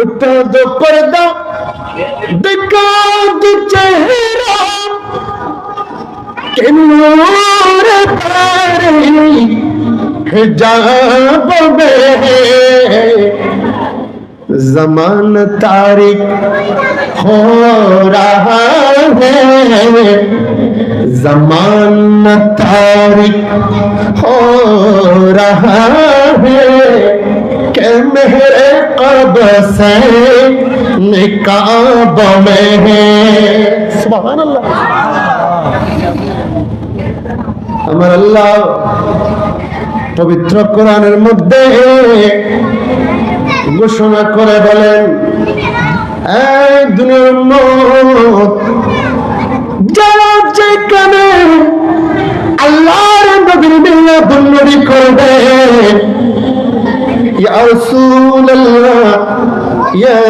اٹھے دو پردہ دکھا دو چہرہ کہ نور پیری حجاب میں زمان تاریخ ہو رہا ہے زمان تاریخ ہو رہا ہے कि मेरे कब से निकाब में है सुभान अल्लाह আমার আল্লাহ পবিত্র কোরআনের মধ্যে ঘোষণা করে বলেন এক দুনিয়ার উম্মত, যারা যেখানে আল্লাহর নবীর মিলাদ নবী করবে ইয়া রাসূলুল্লাহ ইয়া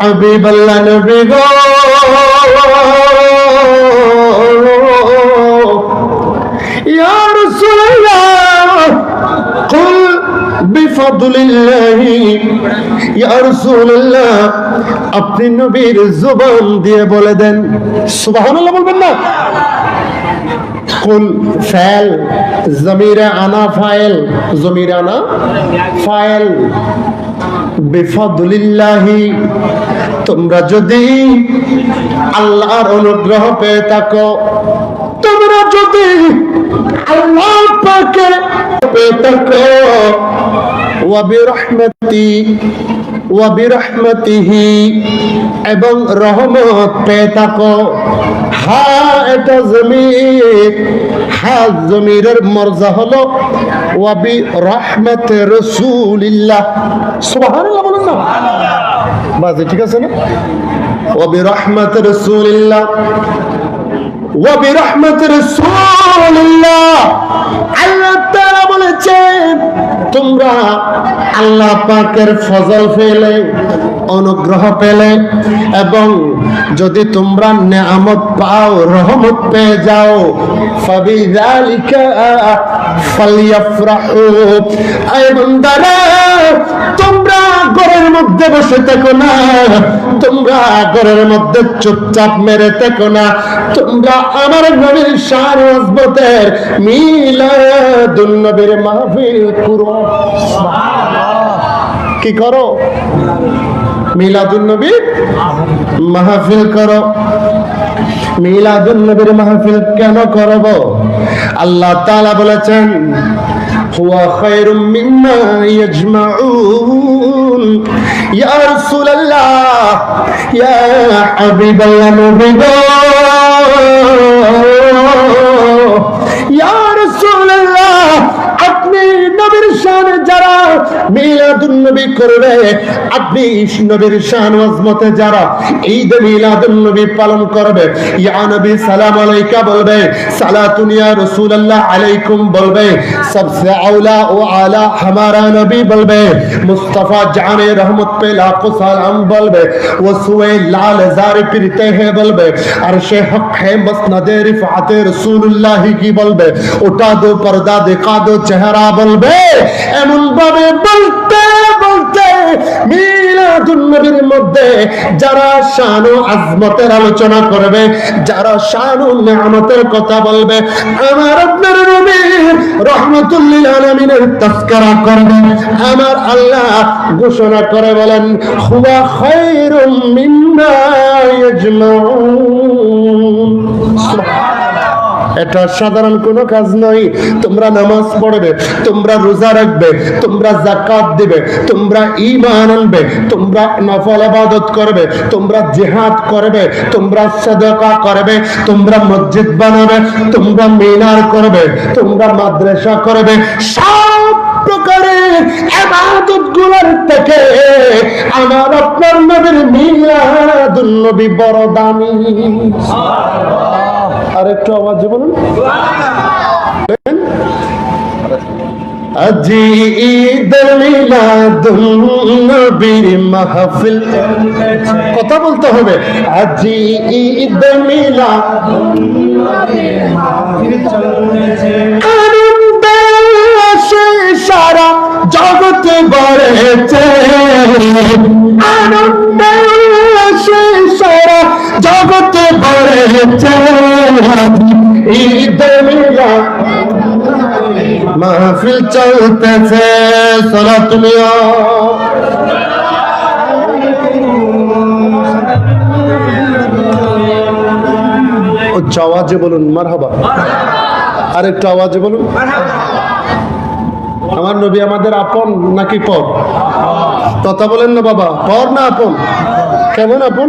হাবিবাল্লাহ নবী গো ইয়া রাসূলুল্লাহ কুল আপনি নবীর জুবান দিয়ে বলে দেন। সুবাহ বলবেন না। কুল ফাইল জমিরে আনা ফাইল জমিরে আনা ফাইল বিফদলিল্লাহি, তোমরা যদি আল্লাহর অনুগ্রহ পেয়ে থাকো, তোমরা যদি আল্লাহ পাকের পেয়ে থাকো ওয়াবিরহমতি ওয়াবিরহমতিহি এবং রহমত পেয়ে থাকো। হা এটা জমির হা জমিরের মর্যা হলো ওয়াবি রহমতে রসুলিল্লাহ। সুবহানাল্লাহ বলুন না। বাজে, ঠিক আছে না? ওয়াবি রহমতে রসুলিল্লাহ। وبرحمة رسول الله আল্লাহ তাআলা বলেছেন তোমরা আল্লাহ পাকের ফজল পেলে অনুগ্রহ পেলে এবং যদি তোমরা নেয়ামত পাও রহমত পেয়ে যাও ফাবিযালিকা ফালইফরাহু আয় বান্দারা তোমরা ঘরের মধ্যে বসে থেকো না তোমরা ঘরের মধ্যে চুপচাপ মেরে থেকো না তোমরা আমার নবীর শান মজবতের মিলাদুন নবীর মাহফিল করো কি করো? মিলাদুন নবী মাহফিল করো। মিলাদুন নবীর মাহফিল কেন করব? আল্লাহ তাআলা বলেছেন হুয়া খায়রুম মিম্মা ইয়াজমাউন। ইয়া রাসূলুল্লাহ ইয়া হাবিবাল্লাহ নবী ইয়া রাসূলুল্লাহ আপনি নবীর শানে যারা মিলাদুন্নবী করবে আপনি নবীর শান যারা পালন করবে ইয়া নবী সালাম আলাইকা বলবে সালাতুন ইয়া রাসূলুল্লাহ আলাইকুম বলবে সবসে আউলা ও আলা اٹھا دو پردہ دکھا دو چہرہ بلبے বলতে বলতে মিলাদুন নবীর মধ্যে যারা শান ও আজমতের আলোচনা করবে, যারা শান ও কথা বলবে, আমার আপনার নবী রহমতুল্লিল আলামিনের তাসকারা করবে, আমার আল্লাহ ঘোষণা করে বলেন, হুয়া খায়রুম মিম্মা এটা সাধারণ কোনো কাজ নয়। তোমরা নামাজ পড়বে, তোমরা রোজা রাখবে, তোমরা জাকাত দিবে, তোমরা ঈমান আনবে, তোমরা নফল ইবাদত করবে, তোমরা জিহাদ করবে, তোমরা সাদাকা করবে, তোমরা মসজিদ বানাবে, তোমরা মিনার করবে, তোমরা মাদ্রাসা করবে। সব প্রকারে ইবাদতগুলোর থেকে আমার আপনার নবীর মিলাদুন নবী বড় দামি। আর একটু আওয়াজে বলুন। কথা বলতে হবে। সারা জগতে সারা মাহফিল চলতেছে চলো তুমিও উচ্চ আওয়াজে বলুন মারহাবা আর একটু আওয়াজে বলুন আমার নবী আমাদের আপন নাকি পর কথা বলেন না বাবা পর না আপন কেমন আপন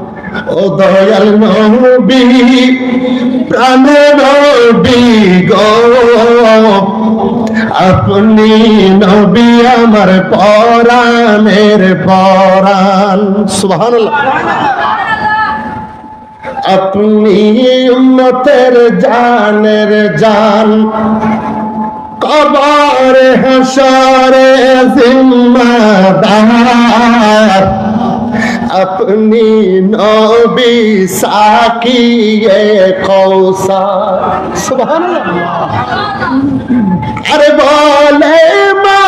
দয়াল নবী প্রাণের নবী গো। আপনি নবী আমার পরাণের পরাণ। সুবহানাল্লাহ। আপনি উম্মতের জানের জান। কবর হাসরে জিম্মাদার। আপনি নবী সাকিয়ে কৌসার সুবহানাল্লাহ আরে বলে মা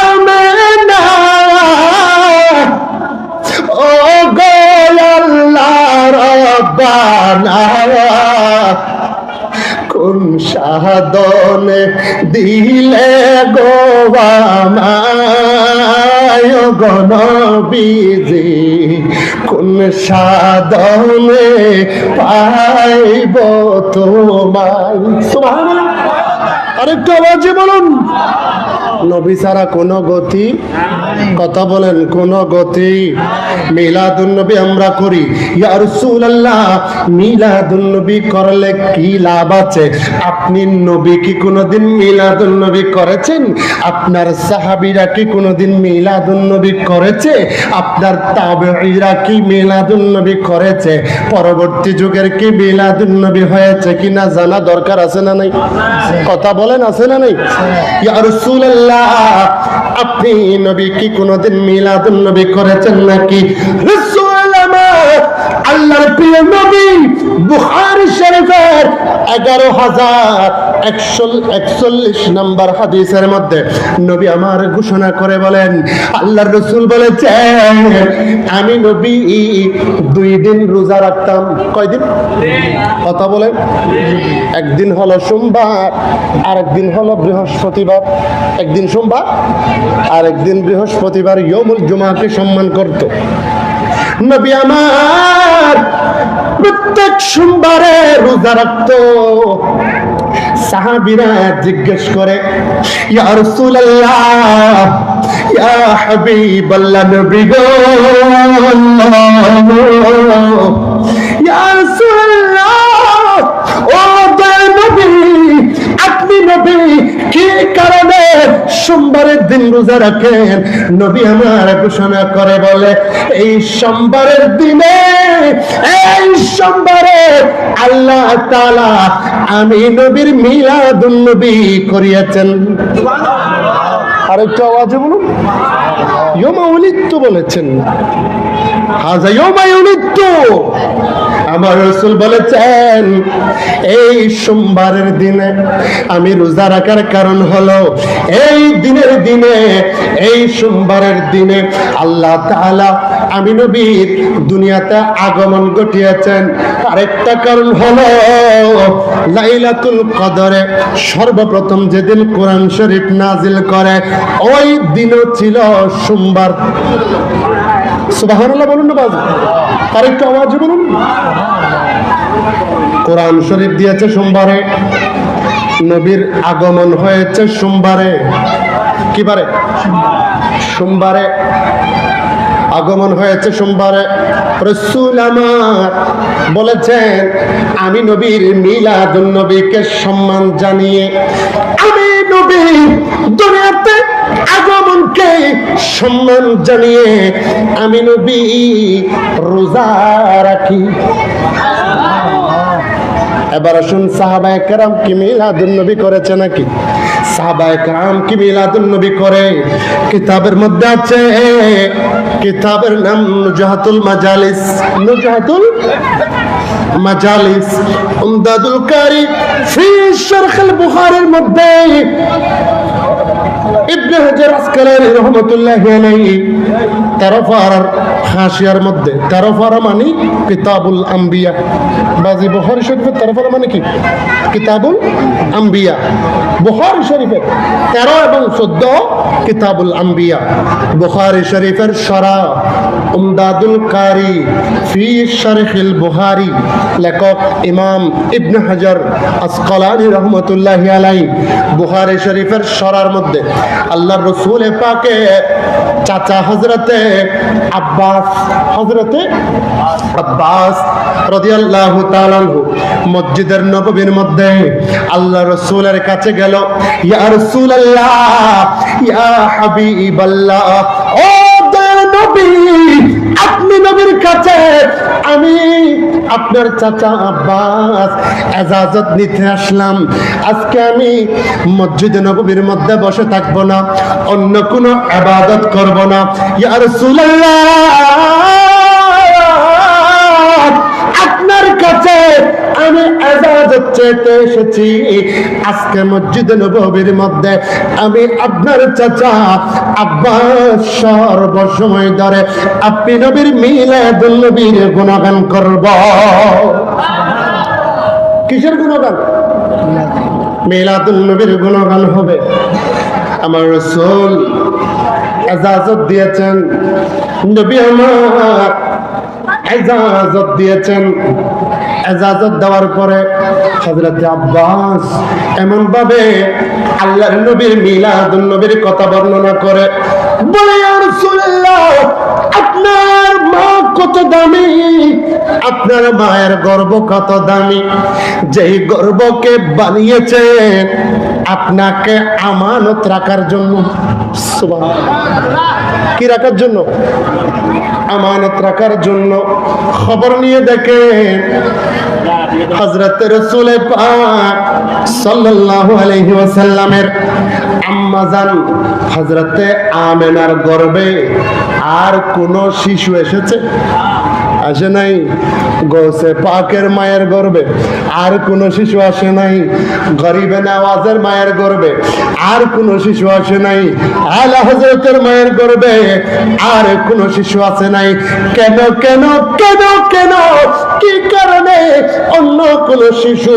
আমেনা ও গোয়াল্লাহ রব্বানা কোন সাধনে দিলে গোবামায় গণবিজি কোন সাধনে পাইব তোমায়? আরেকটু আওয়াজে বলুন। নবী ছাড়া কোনো গতি, কথা বলেন, কোন গতি। মিলাদুন নবী আমরা করি। ইয়া রাসূলুল্লাহ, মিলাদুন নবী করলে কি লাভ আছে? আপনি নবী কি কোনোদিন মিলাদুন নবী করেছেন? আপনার সাহাবীরা কি কোনোদিন মিলাদুন নবী করেছে? আপনার তাবেঈরা কি মিলাদুন নবী করেছে? পরবর্তী যুগের কি মিলাদুন নবী হয়েছে কিনা জানা দরকার আছে না নাই? কথা বলেন, আছে না নাই? ইয়া রাসূলুল্লাহ আপনি নবী কি কোনোদিন মিলাদ নবী করেছেন নাকি? রসুল আল্লাহর প্রিয় নবী বুখারী শরীফের এগারো হাজার একশো একচল্লিশ নম্বর হাদিসের মধ্যে নবী আমার ঘোষণা করে বলেন, আল্লাহর রসুল বলেছেন, আমি নবী দুই দিন রোজা রাখতাম। কয়দিন? কথা বলেন একদিন হলো সোমবার আর একদিন হলো বৃহস্পতিবার। একদিন সোমবার আর একদিন বৃহস্পতিবার ইয়মুল জুমাকে সম্মান করত। নবী আমার, প্রত্যেক সোমবারে রোজা রাখতো। সাহাবিরা জিজ্ঞেস করে, ইয়া রাসূলুল্লাহ, ইয়া হাবিবাল্লাহ নবী গো, ইয়া রাসূলুল্লাহ, ও দয়াল নবী কি কারণে সোমবারের দিন রোজা রাখেন? নবী আমার ঘোষণা করে বলে, এই সোমবারের দিনে, এই সোমবারে আল্লাহ তাআলা আমি নবীর মিলাদুন নবী করিয়াছেন। আরেকটু আওয়াজে বলুন। ইয়মা উলিত্তু বলেছেন। হাজা ইয়মা উলিত্তু আমার রসুল বলেছেন, এই সোমবারের দিনে আমি রোজা রাখার কারণ হলো, এই দিনের দিনে, এই সোমবারের দিনে আল্লাহ তাআলা আমি নবীর দুনিয়াতে আগমন ঘটিয়েছেন। আরেকটা কারণ হলো, লাইলাতুল কদরে সর্বপ্রথম যেদিন কোরআন শরীফ নাজিল করে, ওই দিনও ছিল সোমবার। সুবহানাল্লাহ বলুন না বাবু। আরেকটু আওয়াজ বলুন। কোরআন শরীফ দিয়েছে সোমবারে, নবীর আগমন হয়েছে সোমবারে। কি বারে? সোমবারে। আগমন হয়েছে সোমবারে। রসুল আমার বলেছেন, আমি নবীর মিলাদুন নবীকে সম্মান জানিয়ে, আমি নবী দুনিয়াতে আগমনকে সম্মান জানিয়ে আমি নবী রোজা রাখি। এবার আসুন সাহাবায়ে কেরাম কি মিলাদুন নবী করেছে নাকি? সাহাবায়ে কি মিলাদুন নবী করে? কিতাবের মধ্যে আছে, কিতাবের নাম নুজাহাতুল মাজালিস। নুজাহাতুল মাজালিস। উমদাদুল কারি ফি শরহুল বুখারীর মধ্যে ইবনে হাজার আসকালানি রহমতুল্লাহ আলাইহি তেরো পারার হাসিয়ার মধ্যে। তেরো পারা মানে কিতাবুল আম্বিয়া। বাজি বুখারী শরীফের তেরো পারা মানে কি? কিতাবুল আম্বিয়া। বুখারী শরীফের তেরো এবং চোদ্দ কিতাবুল আম্বিয়া। বুখারী শরীফের সরা উমদাদুল কারি ফি শরহিল বুখারী। লেখক ইমাম ইবনে হাজার আসকালানি রহমতুল্লাহ আলাইহি। বুখারী শরীফের সরার মধ্যে আল্লাহর রসুল পাকে চাচা হজরতে আব্বাস হজরতে আব্বাস রাদিয়াল্লাহু তাআলা আনহু, মসজিদের নববীর মধ্যে আল্লাহ রসুলের কাছে গেল, ইয়া রাসূলুল্লাহ, ইয়া হাবিবাল্লাহ, ও দয়ার নবী, আপনি নবীর কাছে আমি আপনার চাচা আব্বাস এজাজত নিতে আসলাম। আজকে আমি মসজিদ নবীর মধ্যে বসে থাকব না, অন্য কোনো আবাদত করব না। ইয়ার সুলাল্লাহ আপনার কাছে আমি এজাজত চেতে এসেছি। আজকে মসজিদে নববীর মধ্যে আমি আপনার চাচা আব্বাস সর্বসময় ধরে আপনি নবীর মিলাদুল নবীর গুণগান করব। কিসের গুণগান? মিলাদুল নবীর গুণগান হবে। আমার রসুল এজাজত দিয়েছেন। নবী আমার এজাজত দিয়েছেন। এজাজত দেওয়ার পরে হযরত আব্বাস এমন ভাবে আল্লাহর নবীর মিলাদুন নবীর কথা বর্ণনা করে বলে আপনার মা কত দামি? আপনার মায়ের গর্ব কত দামি? যেই গর্বকে বানিয়েছেন আপনাকে আমানত রাখার জন্য। কি রাখার জন্য? আমানত রাখার জন্য খবর নিয়ে দেখে হজরতের চলে সাল্লাল্লাহু আলাইহি আম্মাজান হজরতে আমেনার গর্বে আর কোন শিশু এসেছে? আসে নাই গোসে পাকের মায়ের গর্বে। আর কোন শিশু আসে নাই, গরিবে নওয়াজের মায়ের গর্বে। আর কোন শিশু আসে নাই, আলা হজরতের মায়ের গর্বে। আর কোন শিশু আসে নাই। কেন কেন কেন কেন, কি কারণে অন্য কোন শিশু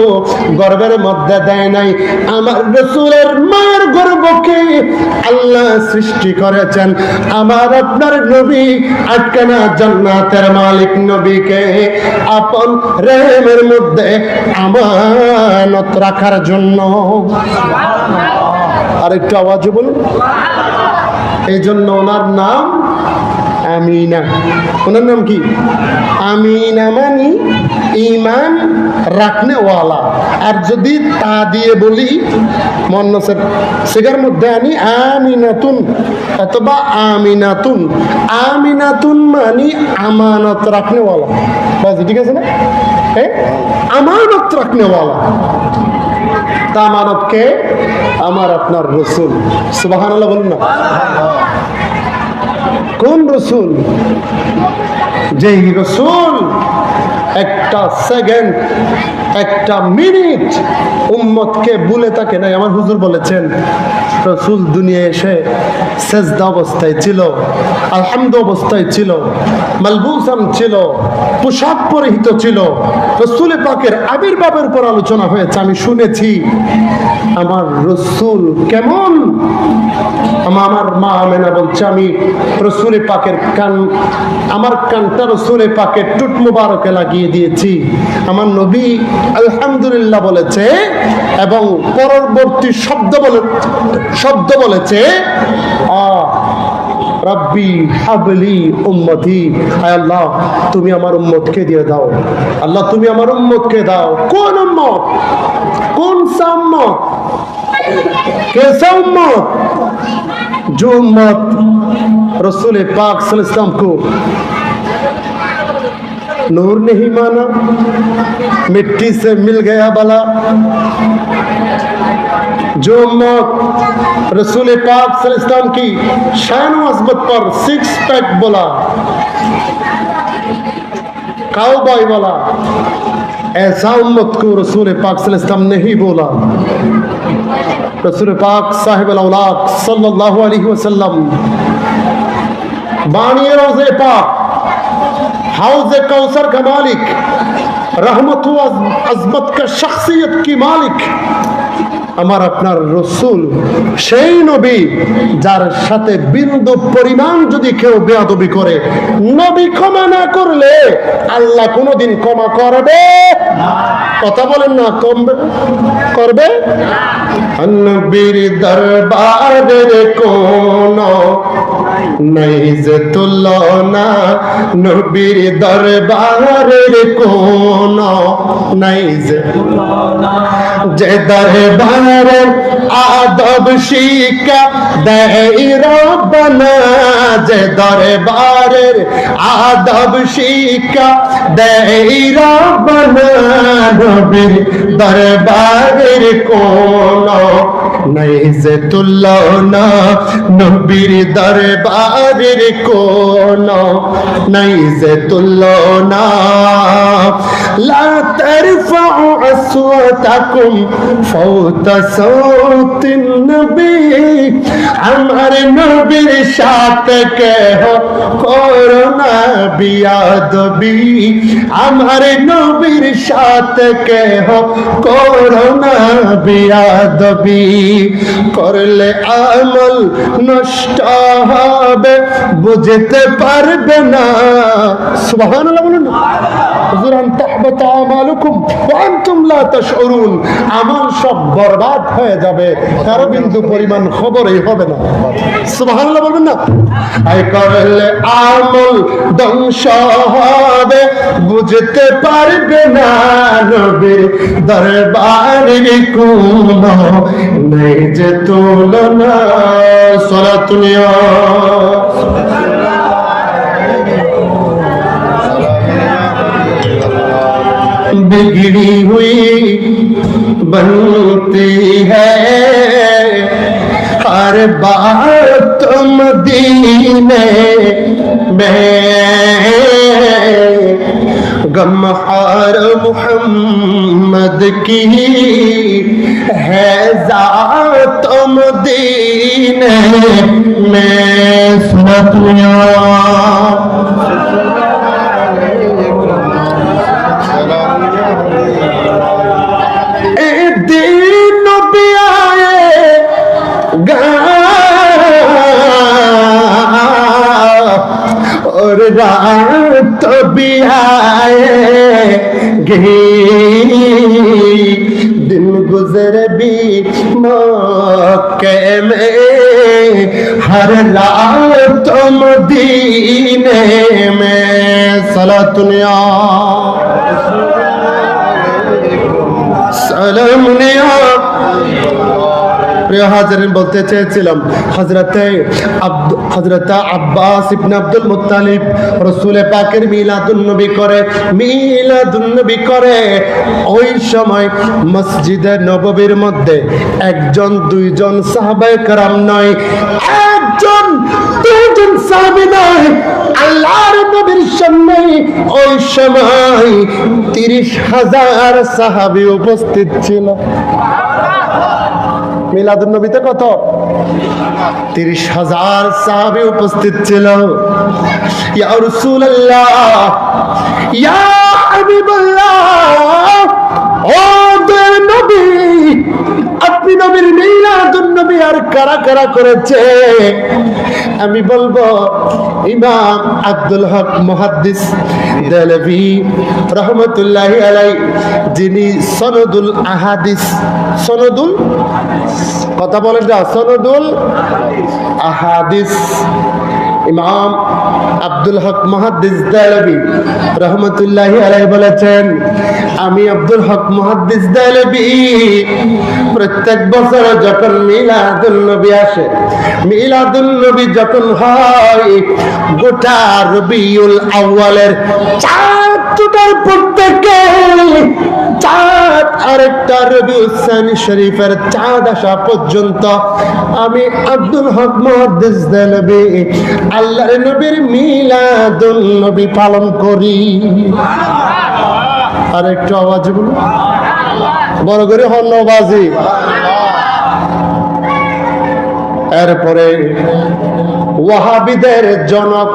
গর্বের মধ্যে দেয় নাই? আমার রসুলের মায়ের গর্বকে আল্লাহ সৃষ্টি করেছেন। আমার আপনার নবী আটকানা জান্নাতের মালিক নবীকে আপন রেহেমের মধ্যে আমানত রাখার জন্য। আর একটু আওয়াজ বলুন। এই জন্য ওনার নাম আমিনা। ওনার নাম কি? আমিনা মানি ইমান রাখনেওয়ালা। আর যদি তা দিয়ে বলি মন্নসের সেগার মধ্যে আনি, আমিনাতুন, অথবা আমিনাতুন। আমিনাতুন মানি আমানত রাখনেওয়ালা। বাস ঠিক আছে না? আমানত রাখনেওয়ালা। তা আমানত কে? আমার আপনার রসুল। সুবাহান বলুন না। কোন রসুল? যেই রসুল একটা সেকেন্ড, একটা মিনিট উম্মতকে বলে তাকে নাই। আমার হুজুর বলেছেন রসুল দুনিয়া এসে সেজদা অবস্থায় ছিল, আলহামদ অবস্থায় ছিল মালবুসাম ছিল, পোশাক পরিহিত ছিল, রসুল পাকের আবির্ভাবের উপর আলোচনা হয়েছে, আমি শুনেছি। আমার রসুল কেমন? আমার মা আমেনা বলছে, আমি রসুল পাকের কান, আমার কানটা রসুল পাকের টুট মুবারকে লাগিয়ে দিয়েছি। আমার নবী আলহামদুলিল্লাহ বলেছে এবং পরবর্তী শব্দ বলে শব্দ বলেছে আ রব্বি হাবলি উম্মতি হায় আল্লাহ তুমি আমার উম্মতকে দিয়ে দাও আল্লাহ তুমি আমার উম্মতকে দাও কোন উম্মত কোন সাম্মত कैसा उम्मत जो उम्मत रसूल पाक सल्लल्लाहु अलैहि वसल्लम को نور نہیں مانا، مٹی سے مل گیا بلا جو موت رسول پاک صلی اللہ علیہ وسلم کی شان و عظمت پر سکس پیک بولا کاؤ بائی بولا ایسا امت کو رسول پاک صلی اللہ علیہ وسلم نہیں بولا۔ رسول پاک صاحب الاولاد صلی اللہ علیہ وسلم، بانی روز پاک حوض کوثر کا مالک رحمت و عظمت کا شخصیت کی مالک আমার আপনার রসুল, সেই নবী যার সাথে বিন্দু পরিমাণ যদি কেউ বেয়াদবি করে, নবী ক্ষমা না করলে আল্লাহ কোনোদিন ক্ষমা করবে কথা বলেন না, কমবে করবে? নবীর দরবারের কোন নাই যে তুলনা, নবীর দরবারের কোন নাই যে যে দরবারে আদব শিকা দেই রব্বানা যে দরবারের। আদব শিকা দেই রব্বানা নবীর দরবারের কোন নাই যে তুলনা। নবীর দরবারের কোন নাই যে তুলনা। লা তারফাউ আসওয়াতাকুম ফাওতা আমার নবীর সাথে কেহ করোনা বিয়াদবি। আমার নবীর সাথে কেহ করোনা বিয়াদবি। করলে আমল নষ্ট হবে, বুঝতে পারবে না। সুবহানাল্লাহ বলুন না হুজুর আন তাহবাত আমালুকুম ওয়া আনতুম লা তাশউরুন। সব বরবাদ হয়ে যাবে। কারও বিন্দু পরিমাণ খবরই হবে না। সুবহানাল্লাহ বলবেন না? আই করলে আমল ধ্বংস হবে বুঝতে পারবে না নবীর দরবারের কোনো নেই যে তুলনা। بگڑی ہوئی بنتی ہے۔ ہر بات تم دینے میں غم ہر محمد کی ہے ذات تم دینے میں۔ سنت आए गई दिन गुजर भी मौके में हर लाल तुम दीने में सला दुनिया सलम निया প্রিয় হাজারিন, বলতে চেয়েছিলাম হজরতে হজরতা আব্বাস ইবনে আব্দুল মুত্তালিব রসুল পাকের মিলাদুন্নবী করে মিলাদুন্নবী করে, ওই সময় মসজিদে নববীর মধ্যে একজন, দুইজন সাহাবায়ে কারাম নয়, একজন, দুইজন সাহাবী নয়, আল্লাহর নবীর সামনে ওই সময় তিরিশ হাজার সাহাবি উপস্থিত ছিল। মিলাদুন নবীতে কত? তিরিশ হাজার সাহাবে উপস্থিত ছিল। ইয়া রাসূলুল্লাহ, ইয়া হাবিবাল্লাহ, ও নবী, আপনি নবীর মিলাদুন নবী আর কারা কারা করেছে? আমি বলব, ইমাম আব্দুল হক মুহাদ্দিস দেলভি রহমতুল্লাহ আলাই, যিনি সনদুল আহাদিস, সনদুল? কথা বলেন না সনদুল আহাদিস। ইমাম আব্দুল হক মহাদ্দিস দেলবি রহমতুল্লাহি আলাই বলেছেন, আমি আব্দুল হক মহাদ্দিস দেলবি। প্রত্যেক বছর যখন মিলাদুল নবী আসে মিলাদুল নবী যখন হয়, গোটা রবিউল আউয়ালের চার চুটার প্রত্যেকে চাঁদ আরেকটা রবি উসানি শরীফের চাঁদ আসা পর্যন্ত আমি আব্দুল হক মহাদ্দিস দেলবি আল্লাহর নবীর মিলাদুল নবী পালন করি। আর একটু আওয়াজ বলো বড় করে হন্নবাজি এরপরে ওয়াহাবিদের জনক